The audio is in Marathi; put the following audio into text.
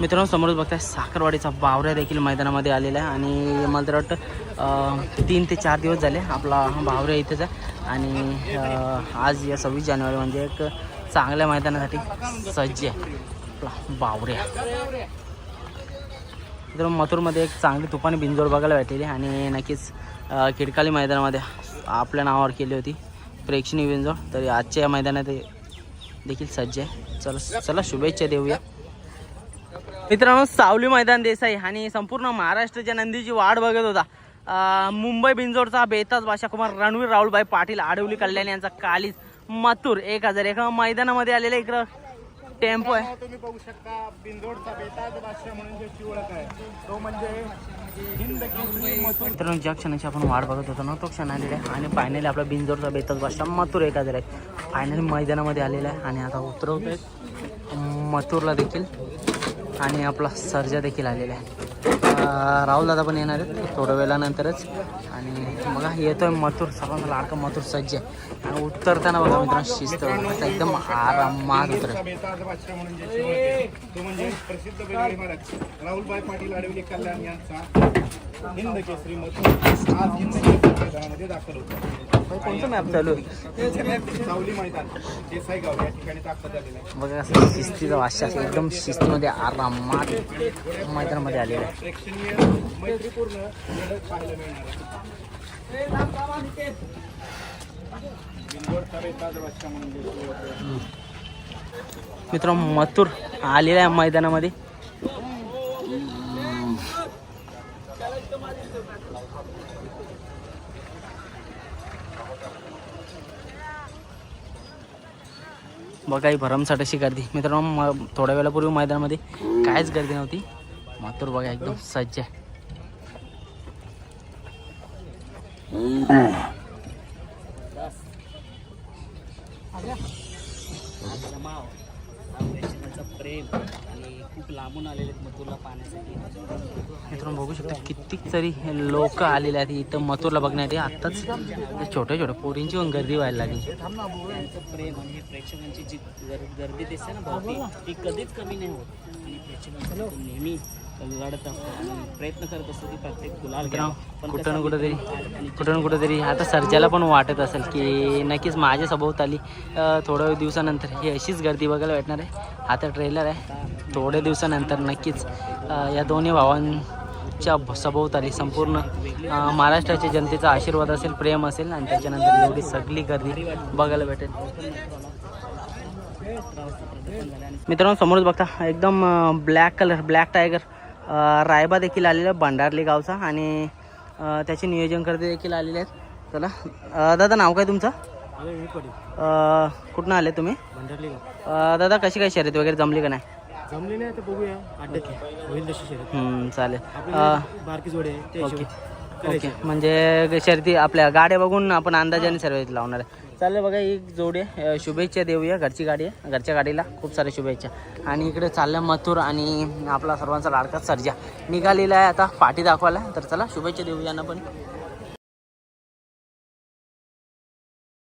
मित्रांनो समोरच बघताय साखरवाडीचा बावऱ्या देखील मैदानामध्ये आलेला आहे आणि मला तर वाटतं तीन ते चार दिवस झाले आपला बावऱ्या इथेच आहे. आणि आज या सव्वीस जानेवारी म्हणजे एक चांगल्या मैदानासाठी सज्ज आहे आपला बावऱ्या. तर मथुरमध्ये एक चांगली तुफानी बिंजोड बघायला भेटलेली आणि नक्कीच अं, खिडकाली मैदानामध्ये आपल्या नावावर केली होती प्रेक्षणीय बिंजोड तरी आजच्या या मैदानात देखील सज्ज आहे. चला चला शुभेच्छा देऊया. मित्रांनो सावली मैदान देसाई आणि संपूर्ण महाराष्ट्राच्या नंदीची वाट बघत होता. मुंबई बिंजोडचा बेताज भाषा कुमार रणवीर राहुलभाई पाटील आडवली कल्याण यांचा कालीज मथुर एक हजार एका. मैदानामध्ये आलेला इकडं टेम्पो आहे. तुम्ही बघू शकता बिंदोडचा बेताज बादशाह म्हणून ज्याची ओळख आहे. तो म्हणजे मित्रांनो ज्या क्षणाची आपण वाट बघत होतो ना तो क्षण आलेला आहे. आणि फायनली आपला बिंजोरचा बेताज भाषा मथुर एक हजार आहे फायनली मैदानामध्ये आलेला आहे. आणि आता उतरवत आहे मथुरला देखील. आणि आपला सर्जा देखील आलेला आहे. राहुल दादा पण येणार आहेत थोड्या वेळानंतरच. आणि बघा येतोय मथुर सर्वांचा लाडका मथुर सज्ज आहे. आणि उतरताना बघा मित्रांनो शिस्त आता एकदम आरामात उतर राहुलभाई पाटील कल्याण यांचा हिंद केसरी आज हिंद केसरी मैदानामध्ये दाखल होतो कोणतं मॅप चालू आहे? बघा असं शिस्तीचा वाशा असं एकदम शिस्तीमध्ये आरामात मैदानामध्ये आलेला आहे. मित्र मथुर आलेला आहे मैदानामध्ये. बघा ही भरमसाठ अशी गर्दी. मित्रांनो म थोड्या वेळापूर्वी मैदानामध्ये काहीच गर्दी नव्हती. मातूर बघा एकदम सज्ज आहे. प्रेम आणि खूप लांबून आलेले आहेत मथुरला पाहण्यासाठी. मित्रांनो बघू शकता कितीक तरी लोक आलेले आहेत इथं मथुरला बघण्यासाठी. आत्ताच छोट्या छोट्या पोरींची पण गर्दी व्हायला लागली. त्यांचं प्रेम आणि हे प्रेक्षकांची जी गर- गर्दी दिसते ना भावती ती कधीच कमी नाही होत. आणि प्रेक्षकांसाठी नेहमी लढत असतो. आणि प्रयत्न करत असतो की प्रत्येक गुलाल घ्यावा. पण कुठं ना कुठं तरी कुठं ना कुठं तरी आता सर्जाला पण वाटत असेल की नक्कीच माझ्या सभोवताली थोड्या दिवसानंतर ही अशीच गर्दी बघायला भेटणार आहे. आता ट्रेलर आहे. थोड्या दिवसानंतर नक्कीच या दोन्ही भावांच्या सभोवताली संपूर्ण महाराष्ट्राच्या जनतेचा आशीर्वाद असेल प्रेम असेल आणि त्याच्यानंतर एवढी सगळी गर्दी बघायला भेटेल. मित्रांनो समोरच बघता एकदम ब्लॅक कलर ब्लॅक टायगर रायबा देखील आलेला आहे भंडारली गावचा. आणि त्याचे नियोजन करते देखील आलेले आहेत. चला. दादा नाव काय तुमचं? अं, कुठनं आले तुम्ही? भंडारली दादा कशी काय शर्यत वगैरे जमली का नाही? जमली नाही तर बघूया. अड्ड्यात होईल तशी शर्यत. हम्म, चालेल. बारकी जोडे ओके म्हणजे शर्ती आपल्या गाड्या बघून आपण अंदाजाने सर्व लावणार आहे. चालेल बघा एक जोडी आहे. शुभेच्छा देऊया. घरची गाडी आहे. घरच्या गाडीला खूप साऱ्या शुभेच्छा. आणि इकडे चालल्या मथुर आणि आपला सर्वांचा लाडका सर्जा. निघालेला आहे आता पाठी दाखवायला. तर चला शुभेच्छा देऊया ना पण.